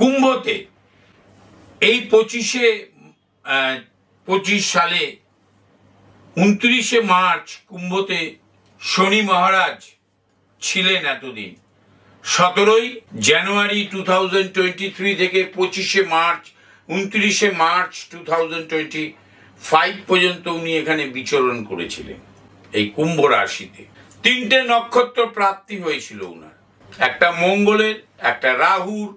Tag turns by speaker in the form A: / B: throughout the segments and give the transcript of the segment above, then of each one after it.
A: কুম্ভতে। এই পঁচিশে পঁচিশ সালে উনত্রিশে মার্চ কুম্ভতে শনি মহারাজ ছিলেন এতদিন। সতেরোই January two thousand twenty three থেকে পঁচিশে মার্চ, উনত্রিশে March two thousand twenty five পর্যন্ত উনি এখানে বিচরণ করেছিলেন, এই কুম্ভ রাশিতে। তিনটে নক্ষত্র প্রাপ্তি হয়েছিল উনার। একটা মঙ্গলের, একটা রাহুর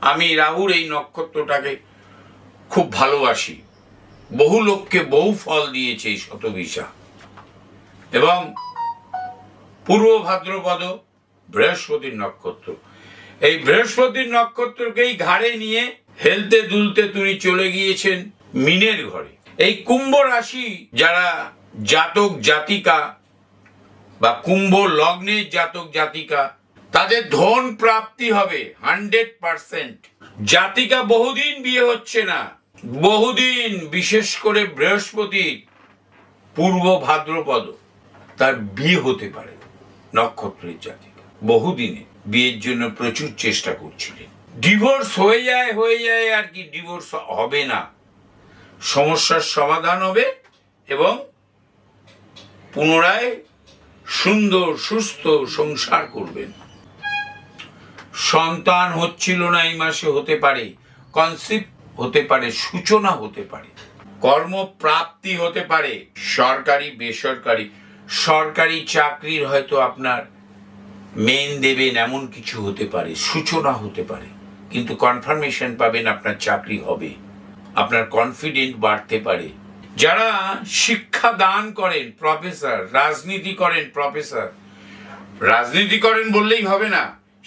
A: আমি রাহুর এই নক্ষত্রটাকে খুব ভালোবাসি। বহু লোককে বহু ফল দিয়েছে এই শতবিশা। এবং পূর্ব ভাদ্রপদ বৃহস্পতির নক্ষত্র। এই বৃহস্পতির নক্ষত্রকেই ঘাড়ে নিয়ে হেলতে দুলতে তিনি চলে গিয়েছেন মিনের ঘরে। এই কুম্ভ রাশি যারা জাতক জাতিকা বা কুম্ভ লগ্নের জাতক জাতিকা তাদের ধন প্রাপ্তি হবে হান্ড্রেড পার্সেন্ট। জাতিকা বহুদিন বিয়ে হচ্ছে না। বহুদিন, বিশেষ করে বৃহস্পতির পূর্ব ভাদ্রপদ, তার বিয়ে হতে পারে নক্ষত্রের জাতিকা। বহুদিনে বিয়ের জন্য প্রচুর চেষ্টা করছিলেন। ডিভোর্স হয়ে যায় হয়ে যায়, আর কি ডিভোর্স হবে না। সমস্যার সমাধান হবে এবং পুনরায় সুন্দর, সুস্থ সংসার করবেন। সন্তান হচ্ছিল না এই মাসে হতে পারে কনসেপ্ট হতে পারে, সূচনা হতে পারে, কর্মপ্রাপ্তি হতে পারে, সরকারি, বেসরকারি, সরকারি চাকরির হয়তো আপনার মেন দেবেন, এমন কিছু হতে পারে, সূচনা হতে পারে, কিন্তু কনফার্মেশন পাবেন আপনার চাকরি হবে, আপনার কনফিডেন্ট বাড়তে পারে। যারা শিক্ষা দান করেন প্রফেসর রাজনীতি করেন প্রফেসর রাজনীতি করেন বললেই হবে না।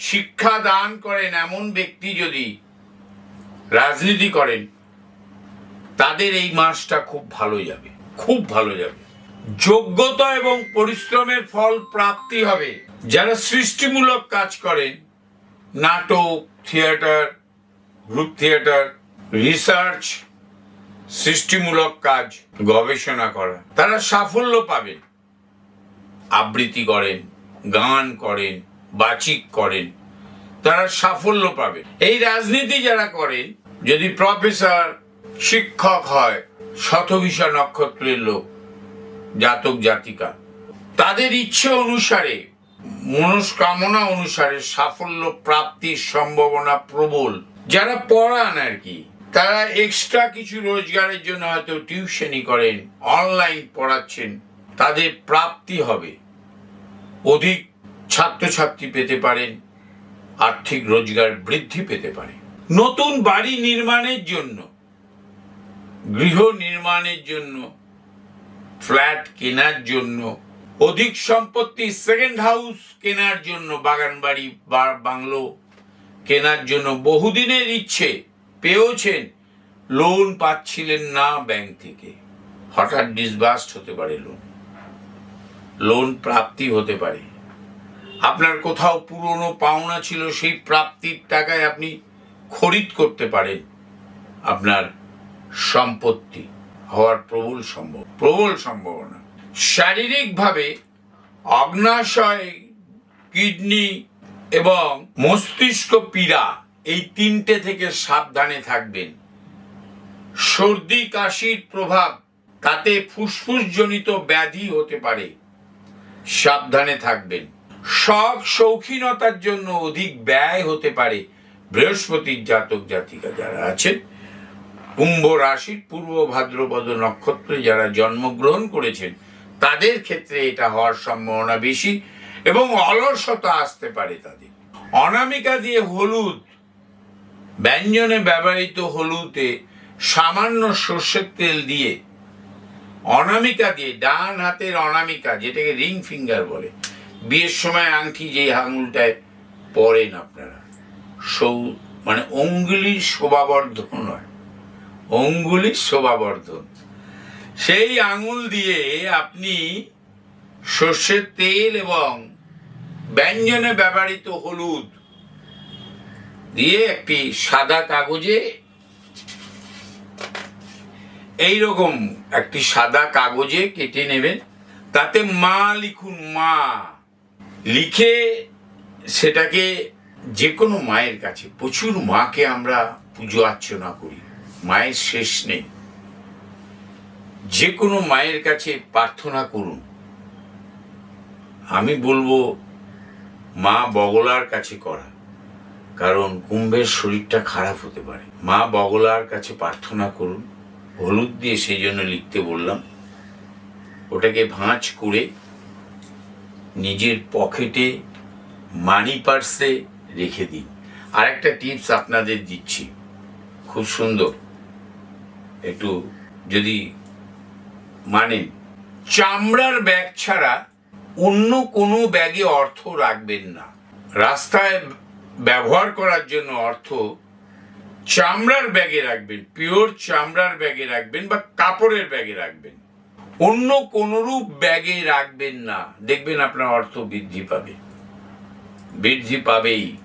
A: শিক্ষা দান করেন এমন ব্যক্তি যদি রাজনীতি করেন, তাদের এই মাসটা খুব ভালো যাবে, খুব ভালো যাবে। যোগ্যতা এবং পরিশ্রমের ফল প্রাপ্তি হবে। যারা সৃষ্টিমূলক কাজ করেন, নাটক, থিয়েটার, গ্রুপ থিয়েটার, রিসার্চ, সৃষ্টিমূলক কাজ, গবেষণা করা তারা সাফল্য পাবেন। আবৃত্তি করেন, গান করেন বাচিক করেন, তারা সাফল্য পাবেন। এই রাজনীতি যারা করেন, যদি প্রফেসর, শিক্ষক হয় শতভিষা নক্ষত্রের লোক, জাতক, জাতিকা, তাদের ইচ্ছে অনুসারে, মনস্কামনা অনুসারে সাফল্য প্রাপ্তির সম্ভাবনা প্রবল। যারা পড়ান আর কি, তারা এক্সট্রা কিছু রোজগারের জন্য হয়তো টিউশনি করেন অনলাইন পড়াচ্ছেন, তাদের প্রাপ্তি হবে। অধিক ছাত্রছাত্রী পেতে পারেন আর্থিক রোজগার বৃদ্ধি পেতে পারে। নতুন বাড়ি নির্মাণের জন্য, গৃহ নির্মাণের জন্য, ফ্ল্যাট কেনার জন্য, অধিক সম্পত্তি সেকেন্ড হাউস কেনার জন্য, বাগান বাড়ি বা বাংলো কেনার জন্য বহুদিনের ইচ্ছে পেয়েছেন লোন পাচ্ছিলেন না ব্যাংক থেকে। হঠাৎ ডিসবাস্ট হতে পারে লোন লোন প্রাপ্তি হতে পারে। আপনার কোথাও পুরনো পাওনা ছিল, সেই প্রাপ্তির টাকায় আপনি খরিদ করতে পারেন আপনার সম্পত্তি। হওয়ার প্রবল সম্ভব প্রবল সম্ভাবনা। শারীরিকভাবে অগ্নাশয়, কিডনি এবং মস্তিষ্ক পীড়া এই তিনটে থেকে সাবধানে থাকবেন। সর্দি, কাশির প্রভাব, তাতে ফুসফুসজনিত ব্যাধি হতে পারে। সাবধানে থাকবেন। শখ শৌখিনতার জন্য অধিক ব্যয় হতে পারে বৃহস্পতির জাতক জাতিকা যারা আছেন। কুম্ভ রাশির পূর্ব ভাদ্রপদ নক্ষত্রে যারা জন্মগ্রহণ করেছেন, তাদের ক্ষেত্রে এটা হওয়ার সম্ভাবনা বেশি এবং অলসতা আসতে পারে তাদের। অনামিকা দিয়ে হলুদ, ব্যঞ্জনে ব্যবহৃত হলুদে সামান্য সর্ষের তেল দিয়ে অনামিকা দিয়ে ডান হাতের অনামিকা, যেটাকে রিং ফিঙ্গার বলে বিয়ের সময় আংটি যে আঙুলটায় পরেন আপনারা, সৌ মানে অঙ্গুলির শোভাবর্ধন নয় অঙ্গুলি শোভাবর্ধন। সেই আঙুল দিয়ে আপনি সর্ষের তেল এবং ব্যঞ্জনে ব্যবহৃত হলুদ দিয়ে একটি সাদা কাগজে এই রকম একটি সাদা কাগজে কেটে নেবেন। তাতে মা লিখুন মা। লিখে সেটাকে যে কোনো মায়ের কাছে, প্রচুর মাকে আমরা পুজো অর্চনা করি, মায়ের শেষ নেই। যে কোনো মায়ের কাছে প্রার্থনা করুন। আমি বলব, মা বগলার কাছে করা, কারণ কুম্ভের শরীরটা খারাপ হতে পারে। মা বগলার কাছে প্রার্থনা করুন, হলুদ দিয়ে সেই জন্য লিখতে বললাম। ওটাকে ভাঁজ করে নিজের পকেটে মানি পার্সে রেখে দিন। আর একটা টিপস আপনাদের দিচ্ছি। খুব সুন্দর। একটু যদি মানেন চামড়ার ব্যাগ ছাড়া অন্য কোনো ব্যাগে অর্থ রাখবেন না। রাস্তায় ব্যবহার করার জন্য অর্থ চামড়ার ব্যাগে রাখবেন। পিওর চামড়ার ব্যাগে রাখবেন বা কাপড়ের ব্যাগে রাখবেন। অন্য কোনরূপ ব্যাগে রাখবেন না। দেখবেন আপনার অর্থ বৃদ্ধি পাবে। বৃদ্ধি পাবেই।